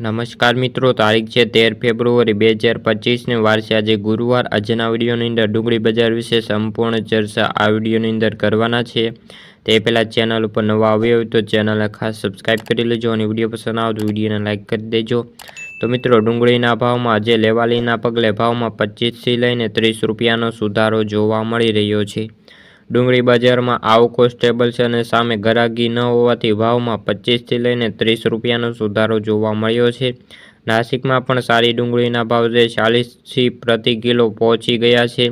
નમસ્કાર મિત્રો, તારીખ છે તેર ફેબ્રુઆરી બે હજાર પચીસને વારસે આજે ગુરુવાર, આજના વિડીયોની અંદર ડુંગળી બજાર વિશે સંપૂર્ણ ચર્ચા આ વિડીયોની અંદર કરવાના છે. તે પહેલાં ચેનલ ઉપર નવા આવ્યો હોય તો ચેનલને ખાસ સબસ્ક્રાઈબ કરી લેજો અને વીડિયો પસંદ આવે તો વિડીયોને લાઇક કરી દેજો. તો મિત્રો, ડુંગળીના ભાવમાં આજે લેવાલીના પગલે ભાવમાં પચીસથી લઈને ત્રીસ રૂપિયાનો સુધારો જોવા મળી રહ્યો છે. ડુંગળી બજારમાં આવકો સ્ટેબલ છે અને સામે ગરાગી ન હોવાથી ભાવમાં પચીસથી લઈને ત્રીસ રૂપિયાનો સુધારો જોવા મળ્યો છે. નાસિકમાં પણ સારી ડુંગળીના ભાવ જે ચાલીસથી પ્રતિ કિલો પહોંચી ગયા છે.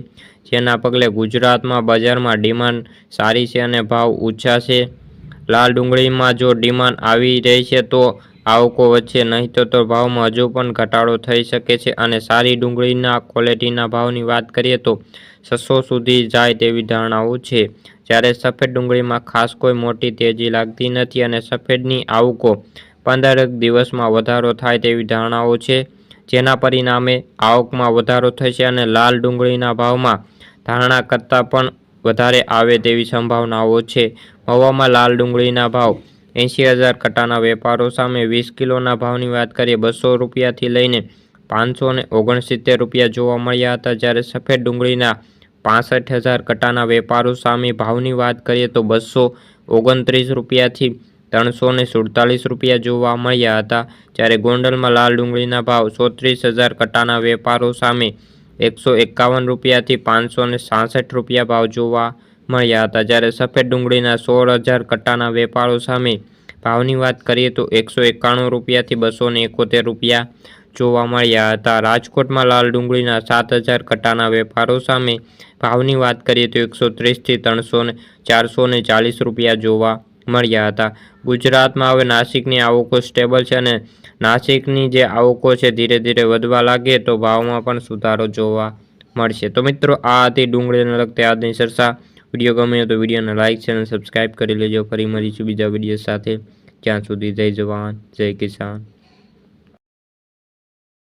જેના પગલે ગુજરાતમાં બજારમાં ડિમાન્ડ સારી છે અને ભાવ ઓછા છે. લાલ ડુંગળીમાં જો ડિમાન્ડ આવી રહી છે તો આવકો વચ્ચે નહીં તો તો ભાવમાં હજુ પણ ઘટાડો થઈ શકે છે. અને સારી ડુંગળીના ક્વોલિટીના ભાવની વાત કરીએ તો છસો સુધી જાય તેવી ધારણાઓ છે. જ્યારે સફેદ ડુંગળીમાં ખાસ કોઈ મોટી તેજી લાગતી નથી અને સફેદની આવકો પંદરક દિવસમાં વધારો થાય તેવી ધારણાઓ છે, જેના પરિણામે આવકમાં વધારો થશે અને લાલ ડુંગળીના ભાવમાં ધારણા કરતાં પણ વધારે આવે તેવી સંભાવનાઓ છે. મવામાં લાલ ડુંગળીના ભાવ એંશી હજાર કટ્ટાના વેપારો સામે વીસ કિલોના ભાવની વાત કરીએ, બસો રૂપિયાથી લઈને પાંચસો ઓગણસિત્તેર રૂપિયા જોવા મળ્યા હતા. જ્યારે સફેદ ડુંગળીના પાસઠ હજાર કટ્ટાના વેપારો સામે ભાવની વાત કરીએ તો બસો ઓગણત્રીસ રૂપિયાથી ત્રણસો સુડતાલીસ રૂપિયા જોવા મળ્યા હતા. જ્યારે ગોંડલમાં લાલ ડુંગળીના ભાવ ચોત્રીસ હજાર કટ્ટાના વેપારો સામે એકસો એકાવન રૂપિયાથી પાંચસો સાસઠ રૂપિયા ભાવ જોવા મળ્યા હતા. જ્યારે સફેદ ડુંગળીના સોળ હજાર કટ્ટાના વેપારો સામે ભાવની વાત કરીએ તો એકસો એકાણું રૂપિયાથી બસો એકોતેર રૂપિયા જોવા મળ્યા હતા. રાજકોટમાં લાલ ડુંગળીના સાત હજાર કટ્ટાના વેપારો સામે ભાવની વાત કરીએ તો એકસો ત્રીસથી ત્રણસો ને ચારસો ને ચાલીસ રૂપિયા જોવા મળ્યા હતા. ગુજરાતમાં હવે નાસિકની આવકો સ્ટેબલ છે અને નાસિકની જે આવકો છે ધીરે ધીરે વધવા લાગે તો ભાવમાં પણ સુધારો જોવા મળશે. તો મિત્રો, આ હતી ડુંગળીને લગતી આજની ચર્ચા. વીડિયો ગમે તો વિડીયોને લાઇક છે અને સબસ્ક્રાઈબ કરી લેજો. ફરી મળીશું બીજા વીડિયો સાથે. ત્યાં સુધી જય જવાન, જય કિસાન.